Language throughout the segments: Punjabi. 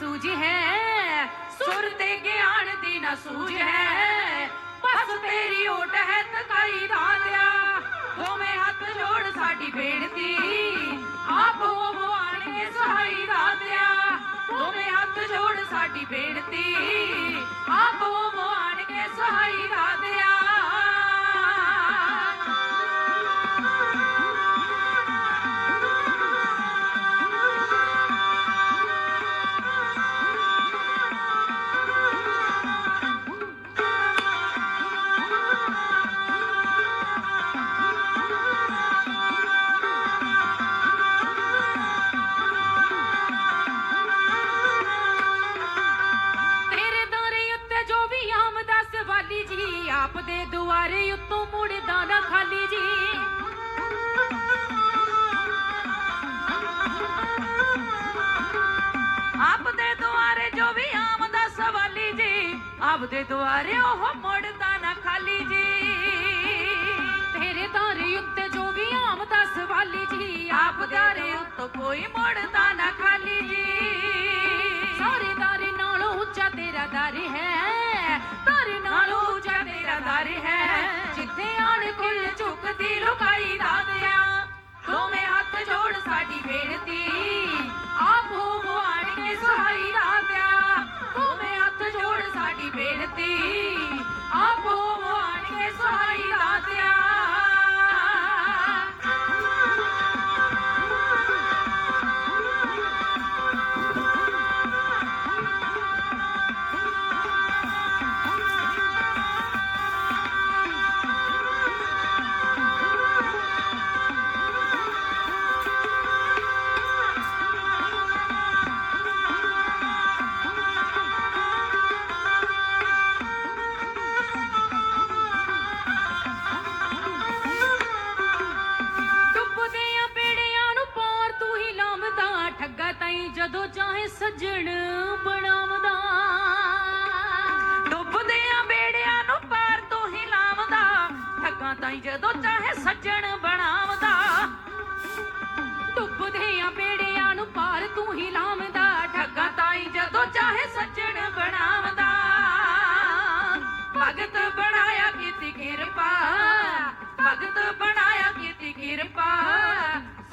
ਸੂਝ ਹੈ, ਸੁਰ ਤੇ ਗਿਆਨ ਦੀ ਨਾ ਸੂਝ ਹੈ। ਬਸ ਤੇਰੀ ਓਟ ਹੈ ਤਕਾਈ ਦਾਤਿਆ ਦੋਵੇਂ ਹੱਥ ਜੋੜ ਸਾਡੀ ਬੇਨਤੀ। ਆਪ ਹੋ ਆਣ ਕੇ ਸਹਾਈ ਦਾਤਿਆ ਦੋਵੇਂ ਹੱਥ ਜੋੜ ਸਾਡੀ ਬੇਨਤੀ। ਆਪ ਹੋ ਆਣ ਕੇ ਸਹਾਈ ਦਾਤਿਆ ਤੇਰੇ ਆਪ ਦੇ ਦੁਆਰੇ ਉਹ ਮੁੜਦਾ ਨਾ ਖਾਲੀ ਜੀ। ਤੇਰੇ ਦਾਰੇ ਉੱਤੇ ਜੋ ਵੀ ਆਮਦਾ ਸਵਾਲੀ ਜੀ ਆਪ ਦਾਰੇ ਉੱਤੋਂ ਕੋਈ ਮੁੜਦਾ ਨਾ ਖਾਲੀ ਜੀ। ਸਾਰੇ ਦਾਰੇ ਨਾਲੋਂ ਉੱਚਾ ਤੇਰਾ ਦਰ ਹੈ ਦਾਰੇ ਨਾਲੋਂ ਉੱਚਾ ਤੇਰਾ ਦਰ ਹੈ। ਜਿੱਥੇ ਆਣ ਕੁੱਲ ਝੁਕਦੀ ਲੁਕਾਈ ਦਾਦਿਆ ਦੋਵੇਂ ਸੱਜਣ ਬਣਾਉਂਦਾ ਡੁੱਬਦੀਆਂ ਬੇੜਿਆਂ ਨੂੰ ਪਾਰ ਤੂੰ ਹੀ ਲਾਉਂਦਾ ਠੱਗਾ ਤਾਈ ਜਦੋਂ ਚਾਹੇ ਸੱਜਣ ਬਣਾਉਂਦਾ ਭਗਤ ਬਣਾਇਆ ਕੀਤੀ ਕਿਰਪਾ। ਭਗਤ ਬਣਾਇਆ ਕੀਤੀ ਕਿਰਪਾ।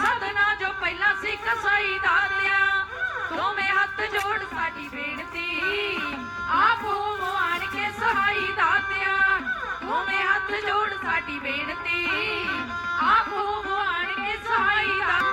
ਸਦਨਾ ਜੋ ਪਹਿਲਾਂ ਸੀ, ਕਸਾਈ ਦਾਦਿਆ ਦੋਵੇਂ ਹੱਥ ਜੋੜ ਸਾਡੀ ਬੇਨਤੀ। ਆਪ ਹੋ ਆਣ ਕੇ ਸਹਾਈ ਦਾਦਿਆ ਹੱਥ ਜੋੜ ਸਾਡੀ ਬੇਨਤੀ। ਆਪ ਹੋ ਆਣ ਕੇ ਸਹਾਈ ਦਾਦਿਆ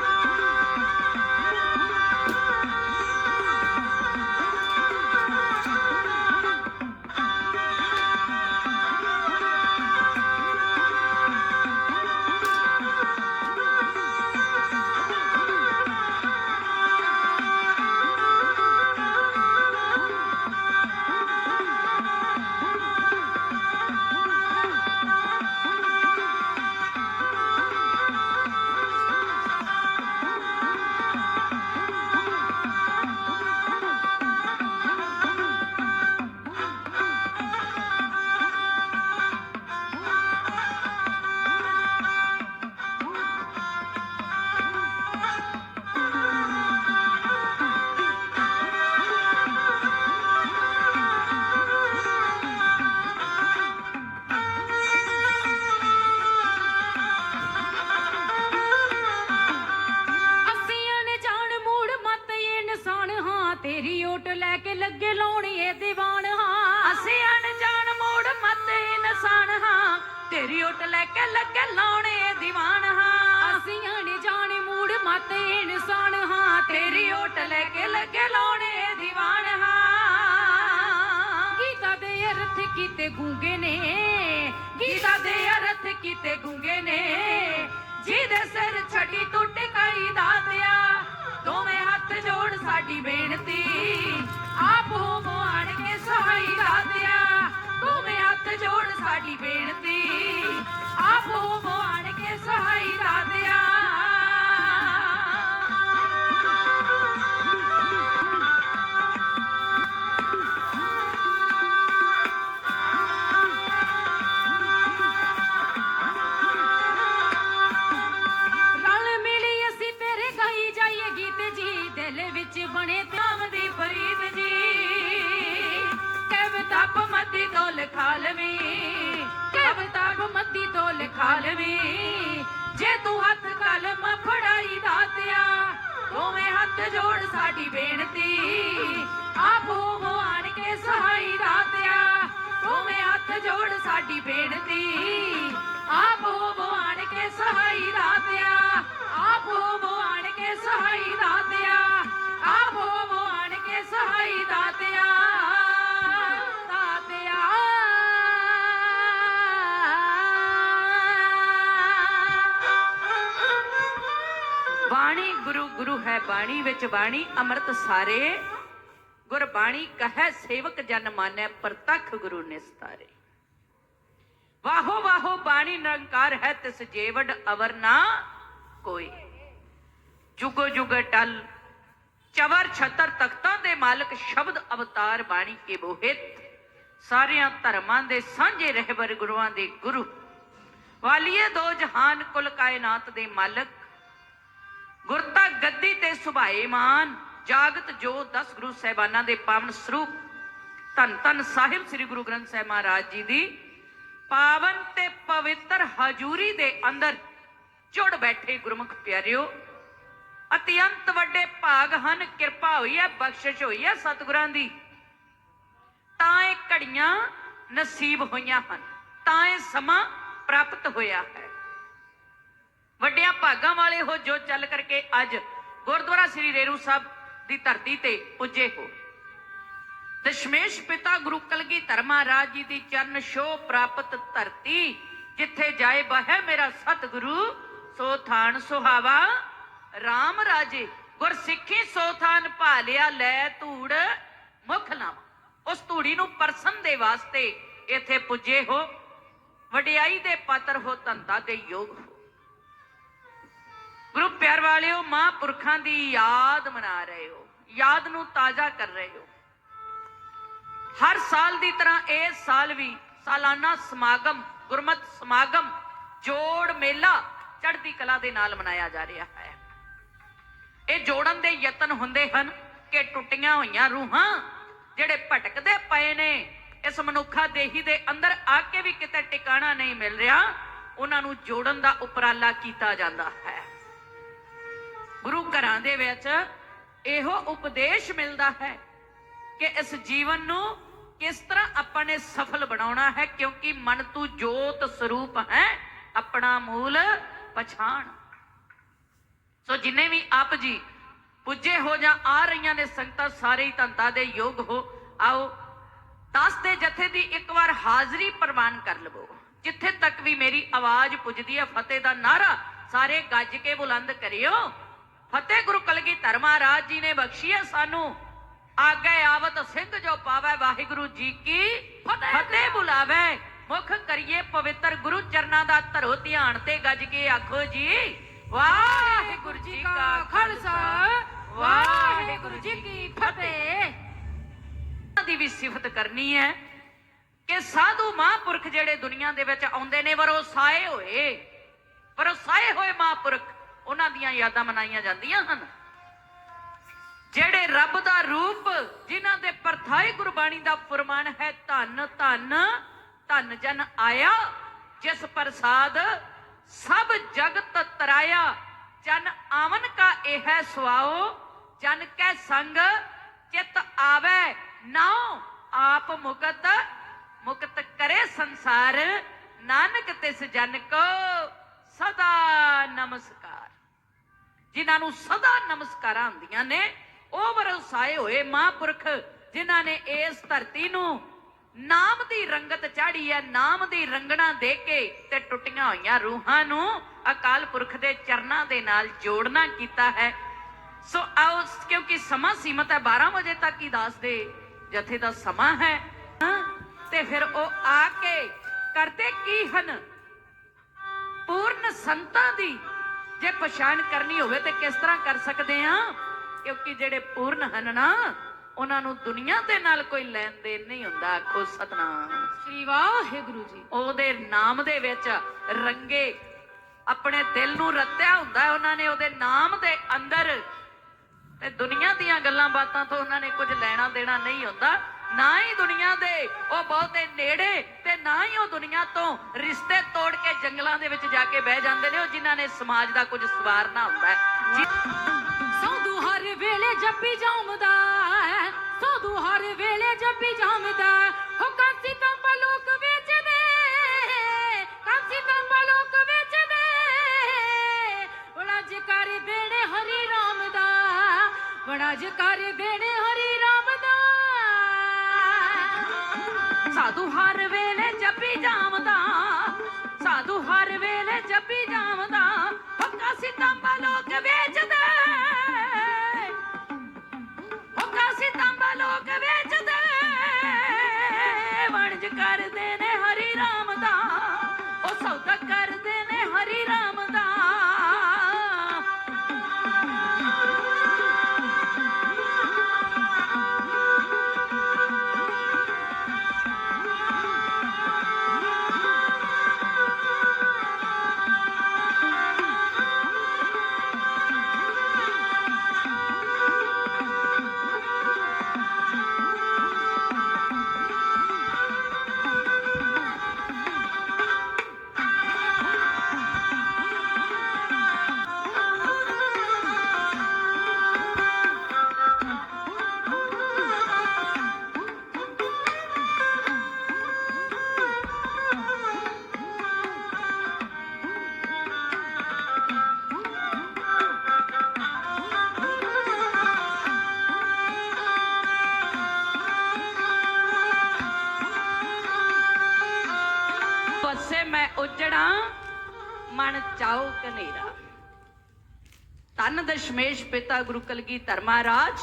ਕੀਤੇ ਗੂੰਗੇ ਨੇ, ਗੀਤਾ ਦੇ ਅਰਥ ਕੀਤੇ ਗੂੰਗੇ ਨੇ। ਜਿਹਦੇ ਸਿਰ ਛੱਡੀ ਤੂੰ ਟਿਕਾਈ ਦਾਤਿਆ, ਦੋਵੇਂ ਹੱਥ ਜੋੜ ਸਾਡੀ ਬੇਨਤੀ। ਆਪ ਹੋਵੋ ਆਣ ਕੇ ਸਹਾਈ ਦਾਤਿਆ, ਦੋਵੇਂ ਹੱਥ ਜੋੜ ਸਾਡੀ ਬੇਨਤੀ। ਆਪ ਹੋਵੋ ਆਣ ਕੇ ਸਹਾਈ ਦਾਤਿਆ। ਹੈ ਬਾਣੀ ਵਿੱਚ ਬਾਣੀ, ਅੰਮ੍ਰਿਤ ਸਾਰੇ। ਗੁਰਬਾਣੀ ਕਹੈ, ਸੇਵਕ ਜਨ ਮਾਨੈ, ਪ੍ਰਤੱਖ ਗੁਰੂ ਨਿਸਤਾਰੇ। ਵਾਹੋ ਵਾਹੋ, ਬਾਣੀ ਨਿਰੰਕਾਰ ਹੈ, ਤਿਸ ਜੇਵੜ ਅਵਰ ਨਾ ਕੋਈ। ਜੁਗੋ ਜੁਗ ਟਲ, ਚਵਰ ਛਤਰ ਤਖਤਾਂ ਦੇ ਮਾਲਕ, ਸ਼ਬਦ ਅਵਤਾਰ ਬਾਣੀ ਕੇ ਬੋਹਿਤ ਸਾਰਿਆਂ ਧਰਮਾਂ ਦੇ ਸਾਂਝੇ ਰਹਿਬਰ ਗੁਰੂਆਂ ਦੇ ਗੁਰੂ। ਵਾਲੀਏ ਦੋ ਜਹਾਨ ਕੁਲ ਕਾਇਨਾਤ ਦੇ ਮਾਲਕ ਗੁਰਤਾ ਗੱਦੀ ਤੇ ਸੁਭਾਏ ਮਾਨ, ਜਾਗਤ ਜੋ ਦਸ ਗੁਰੂ ਸਾਹਿਬਾਨਾਂ ਦੇ ਪਾਵਨ ਸਰੂਪ, ਧੰਨ ਧੰਨ ਸਾਹਿਬ ਸ੍ਰੀ ਗੁਰੂ ਗ੍ਰੰਥ ਸਾਹਿਬ ਮਹਾਰਾਜ ਜੀ ਦੀ, ਪਾਵਨ ਤੇ ਪਵਿੱਤਰ ਹਜੂਰੀ ਦੇ ਅੰਦਰ ਜੁੜ ਬੈਠੇ ਗੁਰਮੁਖ ਪਿਆਰਿਓ, ਅਤਿਅੰਤ ਵੱਡੇ ਭਾਗ ਹਨ, ਕਿਰਪਾ ਹੋਈ ਹੈ, ਬਖਸ਼ਿਸ਼ ਹੋਈ ਹੈ ਸਤਿਗੁਰਾਂ ਦੀ। ਤਾਂ ਇਹ ਘੜੀਆਂ ਨਸੀਬ ਹੋਈਆਂ ਹਨ, ਤਾਂ ਇਹ ਸਮਾਂ ਪ੍ਰਾਪਤ ਹੋਇਆ ਹੈ। ਵੱਡਿਆਂ ਭਾਗਾਂ ਵਾਲੇ ਹੋ ਜੋ ਚੱਲ ਕਰਕੇ ਅੱਜ ਗੁਰਦੁਆਰਾ ਸ੍ਰੀ ਰੇਰੂ ਸਾਹਿਬ ਦੀ ਧਰਤੀ ਤੇ ਪੁੱਜੇ ਹੋ। ਦਸ਼ਮੇਸ਼ ਪਿਤਾ ਗੁਰੂ ਕਲਗੀਧਰ ਮਹਾਰਾਜ ਜੀ ਦੀ ਚਰਨ ਸ਼ੋ ਪ੍ਰਾਪਤ ਧਰਤੀ, ਜਿੱਥੇ ਜਾਏ ਬਹਿ ਮੇਰਾ ਸਤਿਗੁਰੂ, ਸੋ ਥਾਨ ਸੁਹਾਵਾ। RAM ਰਾਜੇ ਗੁਰ ਸਿੱਖੀ ਸੋ ਥਾਨ ਭਾਲਿਆ ਲੈ ਧੂੜ, ਮੁਖ ਲਾਵਾ ਉਸ ਧੂੜੀ ਨੂੰ ਪਰਸਨ ਦੇ ਵਾਸਤੇ ਇੱਥੇ ਪੁੱਜੇ ਹੋ। ਵਡਿਆਈ ਦੇ ਪਾਤਰ ਹੋ ਧੰਦਾ ਦੇ ਯੋਗ। ਹੋ ਗੁਰੂ ਪਿਆਰ ਵਾਲਿਓ, ਮਹਾਂਪੁਰਖਾਂ ਦੀ ਯਾਦ ਮਨਾ ਰਹੇ ਹੋ, ਯਾਦ ਨੂੰ ਤਾਜ਼ਾ ਕਰ ਰਹੇ ਹੋ। ਹਰ ਸਾਲ ਦੀ ਤਰ੍ਹਾਂ ਇਸ ਸਾਲ ਵੀ ਸਾਲਾਨਾ ਸਮਾਗਮ, ਗੁਰਮਤ ਸਮਾਗਮ, ਜੋੜ ਮੇਲਾ ਚੜ੍ਹਦੀ ਕਲਾ ਦੇ ਨਾਲ ਮਨਾਇਆ ਜਾ ਰਿਹਾ ਹੈ। ਇਹ ਜੋੜਨ ਦੇ ਯਤਨ ਹੁੰਦੇ ਹਨ ਕਿ ਟੁੱਟੀਆਂ ਹੋਈਆਂ ਰੂਹਾਂ ਜਿਹੜੇ ਭਟਕਦੇ ਪਏ ਨੇ, ਇਸ ਮਨੁੱਖਾ ਦੇਹੀ ਦੇ ਅੰਦਰ ਆ ਕੇ ਵੀ ਕਿਤੇ ਟਿਕਾਣਾ ਨਹੀਂ ਮਿਲ ਰਿਹਾ, ਉਹਨਾਂ ਨੂੰ ਜੋੜਨ ਦਾ ਉਪਰਾਲਾ ਕੀਤਾ ਜਾਂਦਾ ਹੈ। ਗੁਰੂ ਘਰਾਂ ਦੇ ਵਿੱਚ ਇਹੋ ਉਪਦੇਸ਼ ਮਿਲਦਾ ਹੈ ਕਿ ਇਸ ਜੀਵਨ ਨੂੰ ਕਿਸ ਤਰ੍ਹਾਂ ਆਪਾਂ ਨੇ ਸਫਲ ਬਣਾਉਣਾ ਹੈ, ਕਿਉਂਕਿ ਮਨ ਤੂੰ ਜੋਤ ਸਰੂਪ ਹੈ, ਆਪਣਾ ਮੂਲ ਪਛਾਣ। ਸੋ ਜਿੰਨੇ ਵੀ ਆਪ ਜੀ ਪੁੱਜੇ ਹੋ ਜਾਂ ਆ ਰਹੀਆਂ ਨੇ ਸੰਗਤਾਂ, ਸਾਰੇ ਹੀ ਧੰਤਾ ਦੇ ਯੋਗ ਹੋ, ਆਓ ਦਸ ਦੇ ਜਥੇ ਦੀ ਇੱਕ ਵਾਰ ਹਾਜ਼ਰੀ ਪ੍ਰਵਾਨ ਕਰ ਲਵੋ। ਜਿੱਥੇ ਤੱਕ ਵੀ ਮੇਰੀ ਆਵਾਜ਼ ਪੁੱਜਦੀ ਹੈ, ਫਤਿਹ ਦਾ ਨਾਰਾ ਸਾਰੇ ਗੱਜ ਕੇ ਬੁਲੰਦ ਕਰਿਓ। ਫਤਿਹ ਗੁਰੂ ਕਲਗੀਧਰ ਮਹਾਰਾਜ ਜੀ ਨੇ ਬਖਸ਼ੀ ਹੈ ਸਾਨੂੰ। ਆਗੇ ਆਵਤ ਸਿੰਘ ਜੋ ਪਾਵੈ ਵਾਹਿਗੁਰੂ ਜੀ ਕੀ ਫਤਿਹ। ਬੁਲਾਵੇ। ਮੁਖ ਕਰੀਏ ਪਵਿੱਤਰ ਗੁਰੂ ਚਰਨਾਂ ਦਾ ਧਰੋ ਧਿਆਨ ਤੇ ਗੱਜ ਕੇ ਆਖੋ ਜੀ ਵਾਹਿਗੁਰੂ ਜੀ ਕਾ ਖਾਲਸਾ ਵਾਹਿਗੁਰੂ ਜੀ ਕੀ ਫਤਿਹ। ਦੀ ਵੀ ਸਿਫਤ ਕਰਨੀ ਹੈ ਕਿ ਸਾਧੂ ਮਹਾਂਪੁਰਖ ਜਿਹੜੇ ਦੁਨੀਆ ਦੇ ਵਿੱਚ ਆਉਂਦੇ ਨੇ ਵਰੋਸਾਏ ਹੋਏ। ਵਰੋਸਾਏ ਹੋਏ ਮਹਾਂਪੁਰਖ ਉਹਨਾਂ ਦੀਆਂ ਯਾਦਾਂ ਮਨਾਈਆਂ ਜਾਂਦੀਆਂ ਹਨ। ਜਿਹੜੇ ਰੱਬ ਦਾ ਰੂਪ, ਜਿਨ੍ਹਾਂ ਦੇ ਪਰਥਾਈ ਗੁਰਬਾਣੀ ਦਾ ਫਰਮਾਨ ਹੈ, ਧੰਨ ਧੰਨ ਧੰਨ ਜਨ ਆਇਆ, ਜਿਸ ਪ੍ਰਸਾਦ ਸਭ ਜਗਤ ਤਰਾਇਆ। ਜਨ ਆਵਨ ਕਾ ਇਹ ਹੈ ਸੁਆਓ, ਜਨ ਕੈ ਸੰਗ ਚਿਤ ਆਵੇ। ਨਾਉ ਆਪ ਮੁਕਤ ਮੁਕਤ ਕਰੇ ਸੰਸਾਰ। ਨਾਨਕ ਤਿਸ ਜਨ ਕੋ ਸਦਾ ਨਮਸਕਾਰ। ਜਿਨ੍ਹਾਂ ਨੂੰ ਸਦਾ ਨਮਸਕਾਰਾਂ ਹੁੰਦੀਆਂ ਨੇ, ਉਹ ਵਰਸਾਏ ਹੋਏ ਮਹਾਂਪੁਰਖ, ਜਿਨ੍ਹਾਂ ਨੇ ਇਸ ਧਰਤੀ ਨੂੰ ਨਾਮ ਦੀ ਰੰਗਤ ਚਾੜੀ ਹੈ, ਨਾਮ ਦੀ ਰੰਗਣਾ ਦੇ ਕੇ ਤੇ ਟੁੱਟੀਆਂ ਹੋਈਆਂ ਰੂਹਾਂ ਨੂੰ ਅਕਾਲ ਪੁਰਖ ਦੇ ਚਰਨਾਂ ਦੇ ਨਾਲ ਜੋੜਨਾ ਕੀਤਾ ਹੈ। ਸੋ ਆਓ, ਕਿਉਂਕਿ ਸਮਾਂ ਸੀਮਤ ਹੈ 12 ਵਜੇ ਤੱਕ ਹੀ ਦੱਸ ਦੇ ਜਥੇ ਦਾ ਸਮਾਂ ਹੈ, ਤੇ ਫਿਰ ਉਹ ਆ ਕੇ ਕਰਦੇ ਕੀ ਹਨ? ਪੂਰਨ ਸੰਤਾਂ ਦੀ ਜੇ ਪਛਾਣ ਕਰਨੀ ਹੋਵੇ ਤੇ ਕਿਸ ਤਰ੍ਹਾਂ ਕਰ ਸਕਦੇ ਆ? ਕਿਉਂਕਿ ਜਿਹੜੇ ਪੂਰਨ ਹਨ ਨਾ ਉਹਨਾਂ ਨੂੰ ਦੁਨੀਆ ਦੇ ਨਾਲ ਕੋਈ ਲੈਣ ਦੇਣ ਨਹੀਂ ਹੁੰਦਾ। ਆਖੋ ਸਤਨਾਮ। ਸ੍ਰੀ ਵਾਹਿਗੁਰੂ ਜੀ। ਉਹਦੇ ਨਾਮ ਦੇ ਵਿੱਚ ਰੰਗੇ ਆਪਣੇ ਦਿਲ ਨੂੰ ਰੱਤਿਆ ਹੁੰਦਾ ਹੈ। ਉਹਨਾਂ ਨੇ ਉਹਦੇ ਨਾਮ ਦੇ ਅੰਦਰ ਤੇ ਦੁਨੀਆ ਦੀਆਂ ਗੱਲਾਂ ਬਾਤਾਂ ਤੋਂ ਉਹਨਾਂ ਨੇ ਕੁਝ ਲੈਣਾ ਦੇਣਾ ਨਹੀਂ ਹੁੰਦਾ। ਨਾ ਹੀ ਦੁਨੀਆ ਦੇ ਉਹ ਬਹੁਤੇ ਨੇੜੇ ਤੇ ਨਾ ਹੀ ਦੁਨੀਆ ਤੋਂ ਰਿਸ਼ਤੇ ਤੋੜ ਕੇ ਜੰਗਲਾਂ ਦੇ ਵਿੱਚ ਜਾ ਕੇ ਬਹਿ ਜਾਂਦੇ ਨੇ, ਉਹ ਜਿਨ੍ਹਾਂ ਨੇ ਸਮਾਜ ਦਾ ਕੁਝ ਸਵਾਰਨਾ ਹੁੰਦਾ ਹੈ। ਜਿ- ਸੌਦੂ ਹਰ ਵੇਲੇ ਜੱਪੀ ਜਾਮਦਾ ਸੌਦੂ ਹਰ ਵੇਲੇ ਜੱਪੀ ਜਾਮਦਾ ਹੋ। ਕਾਂਸੀ ਤਾਂਬਾ ਲੋਕ ਵੇਚਦੇ, ਕਾਂਸੀ ਤਾਂਬਾ ਲੋਕ ਵੇਚਦੇ। ਬੜਾ ਜਕਾਰ ਦੇਣੇ ਹਰੀ ਰਾਮ ਦਾ ਬੜਾ ਜਕਾਰ ਦੇਣੇ ਹਰੀ ਰਾਮ ਦਾ। ਸਾਧੂ ਹਰ ਵੇਲੇ ਜੱਪੀ ਜਾਵਦਾ, ਸਾਧੂ ਹਰ ਵੇਲੇ ਜੱਪੀ ਜਾਵਦਾ, ਹੱਕਾ ਸਿਤੰਬਾ ਲੋਕ ਵੇਚਦੇ। ਹੱਕਾ ਸਿਤੰਬਾ ਲੋਕ ਵੇਚਦੇ। ਵਣਜ ਕਰਦੇ ਨੇ ਹਰੀ ਰਾਮ ਦਾ, ਉਹ ਸੌਦਾ ਕਰਦੇ ਨੇ ਹਰੀ ਰਾਮ ਦਸ਼ਮੇਸ਼ ਪਿਤਾ ਗੁਰੂ ਕਲਗੀ ਧਰਮਾਰਾਜ,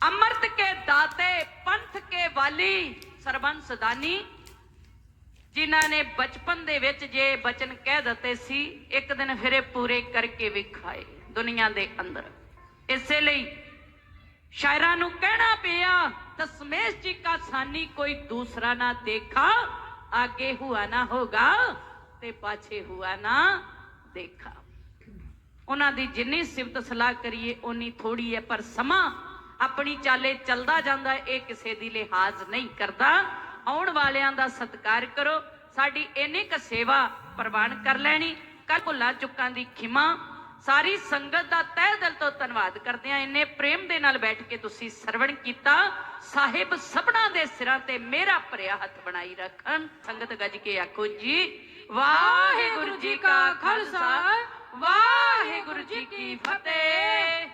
ਅੰਮ੍ਰਿਤ ਕੇ ਦਾਤੇ ਪੰਥ ਕੇ ਵਾਲੀ ਸਰਬੰਸ ਦਾਨੀ ਜਿਨ੍ਹਾਂ ਨੇ ਬਚਪਨ ਦੇ ਵਿੱਚ ਜੇ ਬਚਨ ਕਹਿ ਦਿੱਤੇ ਸੀ, ਇੱਕ ਦਿਨ ਫਿਰੇ ਪੂਰੇ ਕਰਕੇ ਵਿਖਾਏ ਦੁਨੀਆ ਦੇ ਅੰਦਰ। ਇਸੇ ਲਈ ਸ਼ਾਇਰਾਂ ਨੂੰ ਕਹਿਣਾ ਪਿਆ ਦਸਮੇਸ਼ ਜੀ ਕਾ ਸਾਨੀ ਕੋਈ ਦੂਸਰਾ ਨਾ ਦੇਖਾ, ਆਗੇ ਹੁਆ ਨਾ ਹੋਗਾ ਤੇ ਪਾਛੇ ਹੁਆ ਨਾ ਦੇਖਾ। ਉਹਨਾਂ ਦੀ ਜਿੰਨੀ ਸਿਫਤ ਸਲਾਹ ਕਰੀਏ, ਓਨੀ ਥੋੜੀ ਹੈ, ਪਰ ਸਮਾਂ ਆਪਣੀ ਚਾਲੇ ਚੱਲਦਾ ਜਾਂਦਾ ਇਹ ਕਿਸੇ ਦੀ ਲਿਹਾਜ਼ ਨਹੀਂ ਕਰਦਾ। ਆਉਣ ਵਾਲਿਆਂ ਦਾ ਸਤਿਕਾਰ ਕਰੋ, ਸਾਡੀ ਇੰਨੀ ਕ ਸੇਵਾ ਪ੍ਰਵਾਨ ਕਰ ਲੈਣੀ। ਕੱਲ ਭੁੱਲਾਂ ਚੁੱਕਾਂ ਦੀ ਖਿਮਾ, ਸਾਰੀ ਸੰਗਤ ਦਾ ਤਹਿ ਦਿਲ ਤੋਂ ਧੰਨਵਾਦ ਕਰਦੇ ਆ ਇੰਨੇ ਪ੍ਰੇਮ ਦੇ ਨਾਲ ਬੈਠ ਕੇ ਤੁਸੀਂ ਸਰਵਣ ਕੀਤਾ। ਸਾਹਿਬ ਸਭਨਾ ਦੇ ਸਿਰਾਂ ਤੇ ਮੇਰਾ ਭਰਿਆ ਹੱਥ ਬਣਾਈ ਰੱਖਣ। ਸੰਗਤ ਗੱਜ ਕੇ ਆਖੋ ਜੀ, ਵਾਹਿਗੁਰੂ ਜੀ ਕਾ ਖਾਲਸਾ। ਵਾਹਿਗੁਰੂ ਜੀ ਕੀ ਫਤਿਹ।